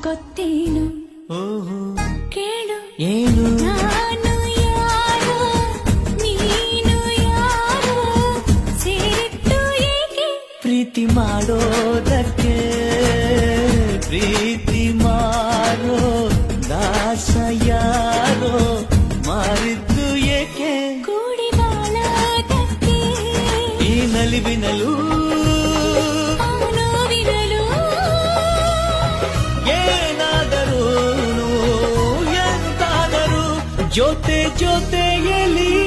ಗೊತ್ತೇನು ಓಹೋ ಕೇಳು ಏನು ನಾನು ಯಾರು ನೀನು ಯಾರು ಸೇರಿಟ್ಟು ಏಕೆ ಪ್ರೀತಿ ಮಾಡೋದಕ್ಕೆ ಪ್ರೀತಿ ಮಾರೋ ದಾಸ ಯಾರೋ ಮಾರಿದ್ದು ಏಕೆ ಕೂಡಿ ಬಾಳೋದಕ್ಕೆ ಈ ನಲಿವಿನಲು yo te, yo te y el